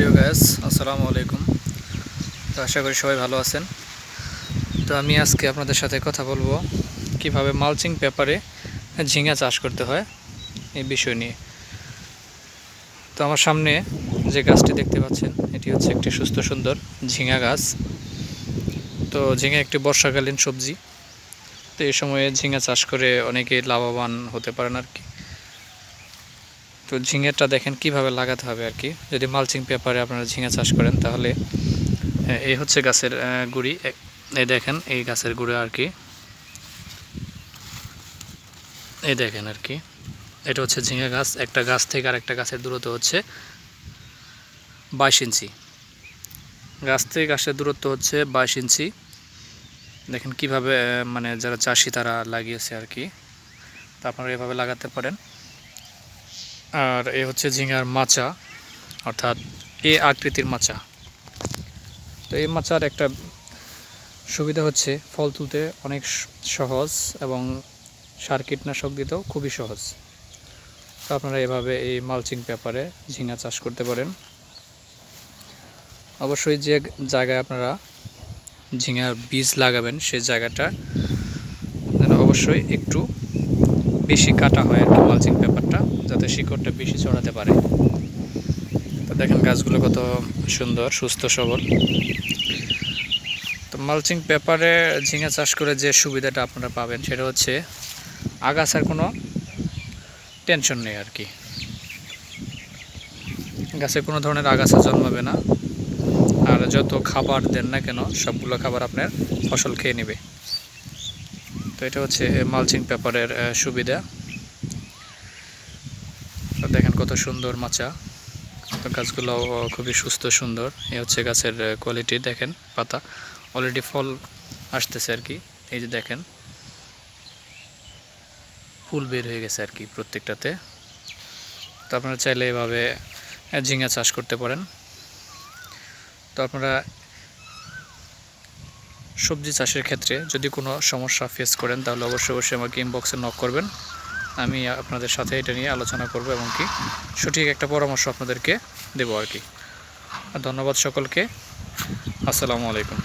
প্রিয় গ্যাস আসসালামু আলাইকুম। তো আশা করি সবাই ভালো আছেন। তো আমি আজকে আপনাদের সাথে কথা বলব কীভাবে মালচিং পেপারে ঝিঙা চাষ করতে হয় এই বিষয় নিয়ে। তো আমার সামনে যে গাছটি দেখতে পাচ্ছেন, এটি হচ্ছে একটি সুস্থ সুন্দর ঝিঙা গাছ। তো ঝিঙা একটি বর্ষাকালীন সবজি। তো এই সময়ে ঝিঙা চাষ করে অনেকে লাভবান হতে পারেন আর কি। তো ঝিঙেটা দেখেন কীভাবে লাগাতে হবে আর কি। যদি মালচিং পেপারে আপনারা ঝিঙে চাষ করেন তাহলে এই হচ্ছে গাছের গুড়ি। এই দেখেন, এই গাছের গুঁড়ো আর কি। এই দেখেন আর কি। এটা হচ্ছে ঝিঙে গাছ। একটা গাছ থেকে আর একটা গাছের দূরত্ব হচ্ছে বাইশ ইঞ্চি। গাছ থেকে গাছের দূরত্ব হচ্ছে বাইশ ইঞ্চি। দেখেন কীভাবে মানে যারা চাষি তারা লাগিয়েছে আর কি। তা আপনারা এভাবে লাগাতে পারেন। আর এ হচ্ছে ঝিঙার মাচা, অর্থাৎ এ আকৃতির মাচা। তো এই মাচার একটা সুবিধা হচ্ছে ফল তুলতে অনেক সহজ এবং সার কীটনাশক দিতেও খুবই সহজ। তো আপনারা এভাবে এই মালচিং পেপারে ঝিঙা চাষ করতে পারেন। অবশ্যই যে জায়গায় আপনারা ঝিঙার বীজ লাগাবেন সেই জায়গাটা অবশ্যই একটু বেশি কাটা হয় আর কি মালচিং পেপারটা যাতে শিকড়টা বেশি ছড়াতে পারে। তো দেখেন গাছগুলো কত সুন্দর, সুস্থ, সবল। তো মালচিং পেপারে ঝিঙে চাষ করে যে সুবিধাটা আপনারা পাবেন, সেটা হচ্ছে আগাছার কোনো টেনশন নেই আর কি। গাছে কোনো ধরনের আগাছা জন্মাবে না। আর যত খাবার দেন না কেন, সবগুলো খাবার আপনার ফসল খেয়ে নেবে। তো এটা হচ্ছে মালচিং পেপারের সুবিধা। দেখেন কত সুন্দর মাচা। গাছগুলো খুবই সুস্থ সুন্দর। এ হচ্ছে গাছের কোয়ালিটি দেখেন পাতা। অলরেডি ফল আসতেছে আর কি। এই যে দেখেন, ফুল বের হয়ে গেছে আর কি প্রত্যেকটাতে। তো আপনারা চাইলে এভাবে ঝিঙা চাষ করতে পারেন। তো আপনারা সবজি চাষের ক্ষেত্রে যদি কোনো সমস্যা ফেস করেন, তাহলে অবশ্যই অবশ্যই আমাকে ইনবক্সে নক করবেন। আমি আপনাদের সাথে এটা নিয়ে আলোচনা করব এবং কি সঠিক একটা পরামর্শ আপনাদেরকে দেবো আর কি। ধন্যবাদ সকলকে। আসসালামু আলাইকুম।